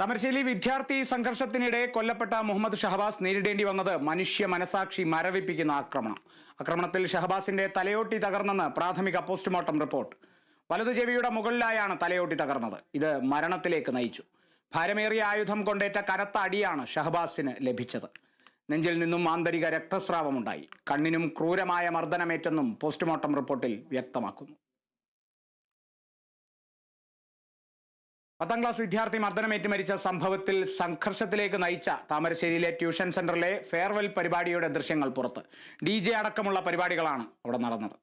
തമരശ്ശേരി വിദ്യാർത്ഥി സംഘർഷത്തിനിടെ കൊല്ലപ്പെട്ട മുഹമ്മദ് ഷഹബാസ് നേരിടേണ്ടി വന്നത് മനുഷ്യ മനസാക്ഷി മരവിപ്പിക്കുന്ന ആക്രമണം. ആക്രമണത്തിൽ ഷഹബാസിന്റെ തലയോട്ടി തകർന്നെന്ന് പ്രാഥമിക പോസ്റ്റ്മോർട്ടം റിപ്പോർട്ട്. വലതു ചെവിയുടെ മുകളിലായാണ് തലയോട്ടി തകർന്നത്. ഇത് മരണത്തിലേക്ക് നയിച്ചു. ഭാരമേറിയ ആയുധം കൊണ്ടേറ്റ കനത്ത അടിയാണ് ഷഹബാസിന് ലഭിച്ചത്. നെഞ്ചിൽ നിന്നും ആന്തരിക രക്തസ്രാവമുണ്ടായി. കണ്ണിനും ക്രൂരമായ മർദ്ദനമേറ്റെന്നും പോസ്റ്റ്മോർട്ടം റിപ്പോർട്ടിൽ വ്യക്തമാക്കുന്നു. പത്താം ക്ലാസ് വിദ്യാർത്ഥി മർദ്ദനമേറ്റ് മരിച്ച സംഭവത്തിൽ സംഘർഷത്തിലേക്ക് നയിച്ച താമരശ്ശേരിയിലെ ട്യൂഷൻ സെന്ററിലെ ഫെയർവെൽ പരിപാടിയുടെ ദൃശ്യങ്ങൾ പുറത്ത് ഡി ജെ അടക്കമുള്ള പരിപാടികളാണ് അവിടെ നടന്നത്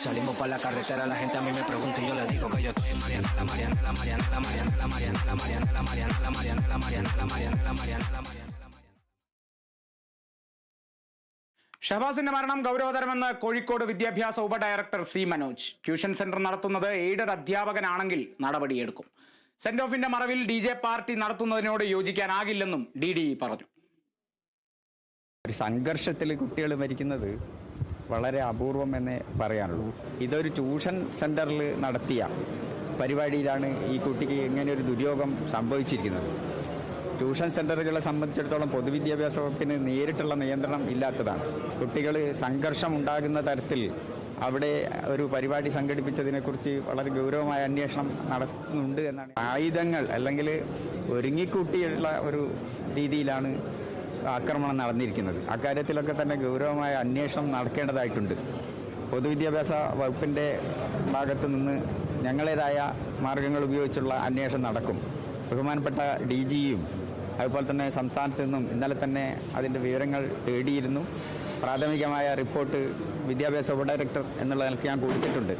Salimos para la carretera, la gente a mí me pregunta y yo le digo que yo estoy en Mariana, la Mariana, la Mariana, la Mariana, la Mariana, la Mariana, la Mariana, la Mariana, la Mariana, la Mariana, la Mariana, la Mariana. ഷഹബാസിന്റെ മരണം ഗൗരവതരമെന്ന് കോഴിക്കോട് വിദ്യാഭ്യാസ ഉപഡയറക്ടർ C Manoj. Tuition centre നടത്തുന്നത് aided അധ്യാപകനാണെങ്കിൽ നടപടിയെടുക്കും. സെന്റ് ഓഫിന്റെ മറവിൽ D J party നടത്തുന്നതിനോട് യോജിക്കാനാകില്ലെന്നും ഡി ഡി പറഞ്ഞു. ഒരു സംഘർഷത്തിൽ കുട്ടികൾ മരിക്കുന്നത് വളരെ അപൂർവം എന്നേ പറയാനുള്ളൂ. ഇതൊരു ട്യൂഷൻ സെന്ററിൽ നടത്തിയ പരിപാടിയിലാണ് ഈ കുട്ടിക്ക് ഇങ്ങനെ ഒരു ദുര്യോഗം സംഭവിച്ചിരിക്കുന്നത്. ട്യൂഷൻ സെന്ററുകളെ സംബന്ധിച്ചിടത്തോളം പൊതുവിദ്യാഭ്യാസ വകുപ്പിന് നേരിട്ടുള്ള നിയന്ത്രണം ഇല്ലാത്തതാണ്. കുട്ടികൾ സംഘർഷം ഉണ്ടാകുന്ന തരത്തിൽ അവിടെ ഒരു പരിപാടി സംഘടിപ്പിച്ചതിനെക്കുറിച്ച് വളരെ ഗൗരവമായ അന്വേഷണം നടത്തുന്നുണ്ട് എന്നാണ് ആയുധങ്ങൾ അല്ലെങ്കിൽ ഒരുങ്ങിക്കൂട്ടിയുള്ള ഒരു രീതിയിലാണ് ആക്രമണം നടന്നിരിക്കുന്നത്. അക്കാര്യത്തിലൊക്കെ തന്നെ ഗൗരവമായ അന്വേഷണം നടക്കേണ്ടതായിട്ടുണ്ട്. പൊതുവിദ്യാഭ്യാസ വകുപ്പിന്റെ ഭാഗത്ത് നിന്ന് ഞങ്ങളേതായ മാർഗങ്ങൾ ഉപയോഗിച്ചുള്ള അന്വേഷണം നടക്കും. ബഹുമാനപ്പെട്ട ഡി ജിയും അതുപോലെ തന്നെ സംസ്ഥാനത്ത് നിന്നും ഇന്നലെ തന്നെ അതിന്റെ വിവരങ്ങൾ തേടിയിരുന്നു. പ്രാഥമികമായ റിപ്പോർട്ട് വിദ്യാഭ്യാസ ഉപഡയറക്ടർ എന്നുള്ള നിലയ്ക്ക് ഞാൻ കൊടുത്തിട്ടുണ്ട്.